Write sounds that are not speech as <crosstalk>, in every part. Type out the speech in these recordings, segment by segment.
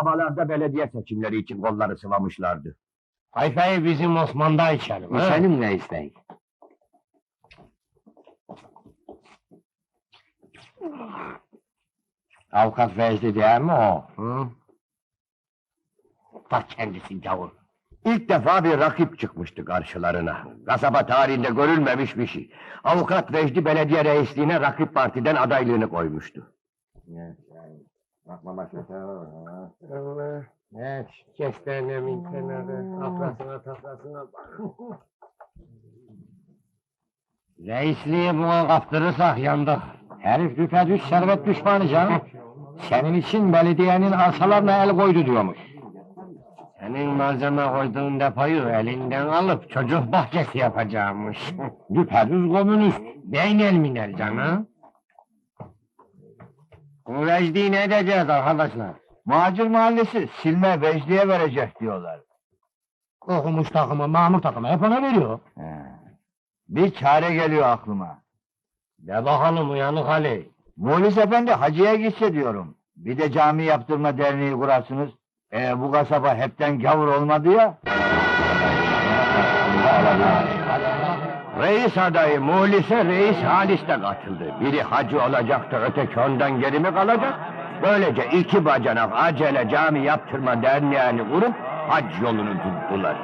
havalarda belediye seçimleri için kolları sıvamışlardı. Hayfayı bizim Osman'da içelim. ha? Senin ne isteğin? Avukat Vecdi değil mi o? Hı? Bak kendisi gavur. İlk defa bir rakip çıkmıştı karşılarına. Kasaba tarihinde görülmemiş bir şey. Avukat Vecdi belediye reisliğine rakip partiden adaylığını koymuştu. Allah. Evet, kestanemin kenarı, tafrasına tafrasına bak. <laughs> Reisliği buna kaptırırsak yandık. Herif düpedüz servet düşmanı canım. Senin için belediyenin arsalarına el koydu diyormuş. Senin malzeme koyduğun depoyu elinden alıp çocuk bahçesi yapacağımış. <laughs> düpedüz komünist. Beynel minel canım. Bu Vecdi'yi ne edeceğiz arkadaşlar? Muhacir mahallesi silme Vecdi'ye verecek diyorlar. Okumuş takıma, mamur takıma hep ona veriyor. Bir çare geliyor aklıma. De bakalım uyanık Ali. Muhlis efendi hacıya gitse diyorum. Bir de cami yaptırma derneği kurarsınız. E, bu kasaba hepten gavur olmadı ya. Reis adayı Muhlis'e reis Halis de katıldı. Biri hacı olacaktı, öteki ondan geri mi kalacak? Böylece iki bacanak acele cami yaptırma derneğini kurup hac yolunu tuttular.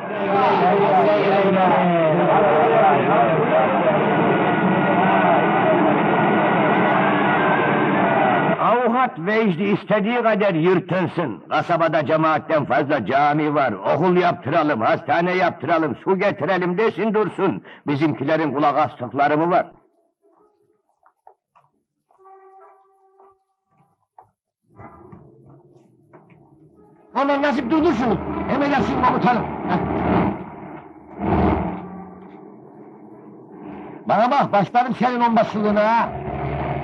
Avukat Vecdi istediği kadar yırtınsın. Kasabada cemaatten fazla cami var. Okul yaptıralım, hastane yaptıralım, su getirelim desin dursun. Bizimkilerin kulak astıkları mı var? Aman nasip durdur şunu. Emredersin komutanım. Bana bak başlarım senin onbaşılığına ha.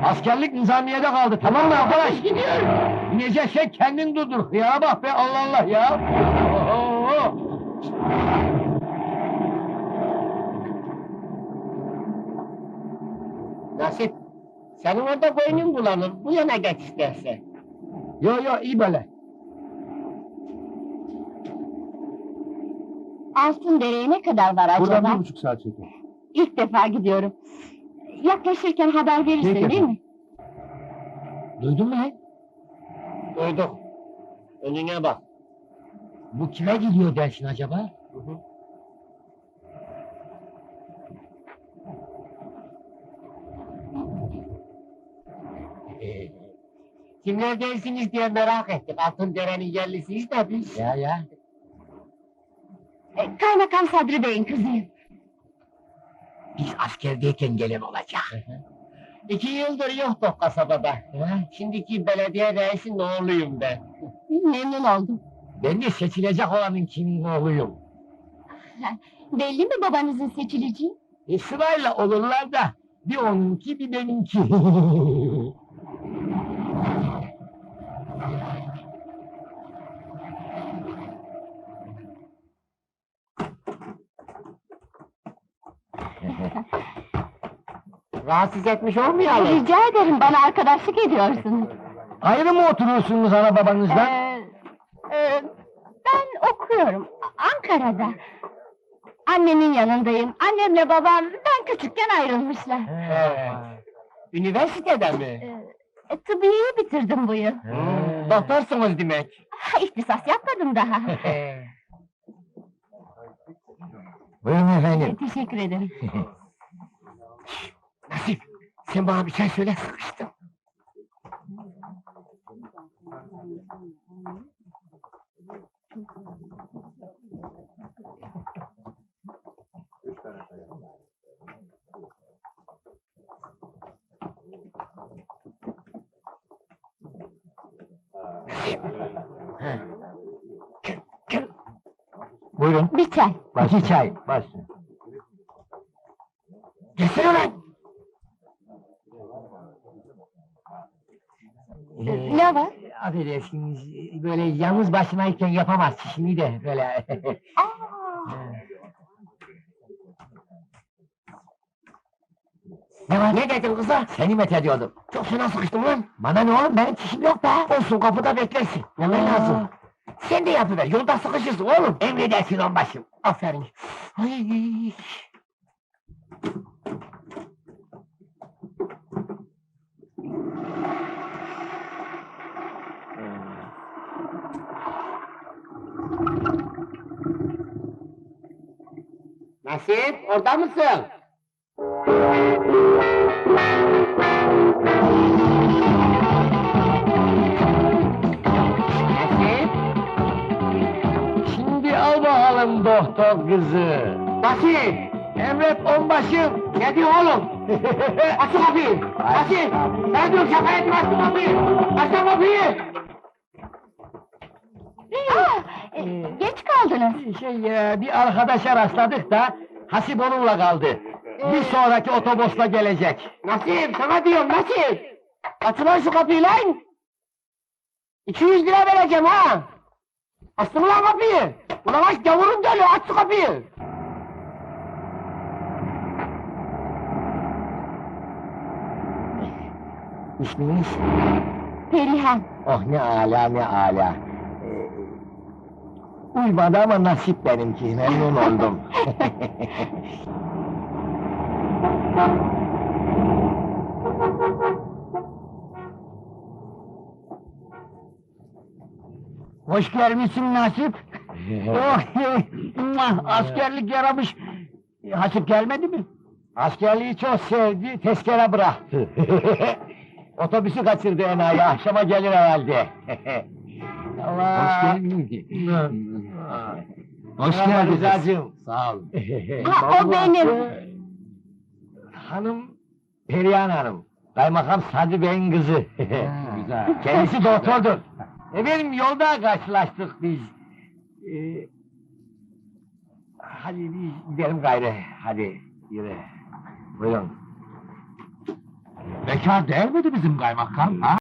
Askerlik nizamiyede kaldı tamam mı arkadaş? Gidiyorum. İneceksen kendin durdur. Ya bak be Allah Allah ya. Oo. Nasip, senin orada boynun bulanır. Bu yana geç istersen. Yo yo iyi böyle. Altın Dere'ye ne kadar var acaba? Buradan bir buçuk saat çeker. İlk defa gidiyorum. Yaklaşırken haber verirsin Peki değil mi? Duydun mu lan? Duydum. Önüne bak. Bu kime gidiyor dersin acaba? Ee, Kimler dersiniz diye merak ettik. Altın Dere'nin yerlisiyiz de biz. Ya ya. E, Kaymakam Sadri Bey'in kızıyım. Biz askerdeyken gelen olacak. İki yıldır yoktuk kasabada. Şimdiki belediye reisinin oğluyum ben. Memnun oldum. Ben de seçilecek olanın kimin oğluyum. Belli mi babanızın seçileceği? E sırayla olurlar da bir onunki bir benimki. <laughs> <laughs> Rahatsız etmiş olmayalım. Rica ederim bana arkadaşlık ediyorsunuz. Ayrı mı oturuyorsunuz ana babanızla? Ee, e, ben okuyorum Ankara'da. Annemin yanındayım. Annemle babam ben küçükken ayrılmışlar. He. Üniversitede mi? Ee, e, tıbbiyeyi bitirdim bu yıl. Doktorsunuz demek. İhtisas yapmadım daha. Buyurun efendim. Teşekkür ederim. <laughs> Nasip, sen bana bir şey söyle sıkıştım. <laughs> Ha. Buyurun. Bir çay. İki çay. Baş. Gelsene lan. Ee, Ne var? Affedersiniz, böyle yalnız başınayken yapamaz şimdi de böyle. Aa, <laughs> ne var? Ne dedin kıza? Seni met ediyordum. Çok fena sıkıştım lan. Bana ne oğlum, benim çişim yok be. Olsun, kapıda beklersin. Hemen lazım. Sen de yapıver, yolda sıkışırsın oğlum. Emredersin onbaşım. Aferin. Ay. Nasip, orada mısın? Doktor kızı. Nasip, emret onbaşım. Ne diyor oğlum? <laughs> Aç şu kapıyı. Nasip, ne diyor şaka etme aç şu kapıyı. Aç şu kapıyı. Aa, e, geç kaldınız. Şey, e, bir arkadaşa rastladık da Hasip onunla kaldı. Bir sonraki otobüsle gelecek. Nasip, sana diyorum Nasip. Aç ulan şu kapıyı lan. 200 lira vereceğim ha. Açtın ulan kapıyı. Ulan aç gavurun geliyor aç şu kapıyı. İsminiz? Perihan. Oh ne ala ne ala. Ee, uymadı ama nasip benimki, memnun oldum. <laughs> Hoş gelmişsin Nasip. <laughs> oh, muah, askerlik yaramış. Hasip gelmedi mi? Askerliği çok sevdi, tezkere bıraktı. <laughs> Otobüsü kaçırdı enayi, akşama gelir herhalde. <laughs> Allah! Hoş geldin. Hoş Merhaba geldiniz. Rıza'cığım. Sağ ol. Ha, o benim. Hanım, Perihan Hanım. Kaymakam Sadri Bey'in kızı. güzel. Kendisi doktordur. Efendim yolda karşılaştık biz. Ee, hadi biz gidelim gayrı. Hadi yürü. Buyurun. Bekar değil miydi bizim kaymakam? Ha?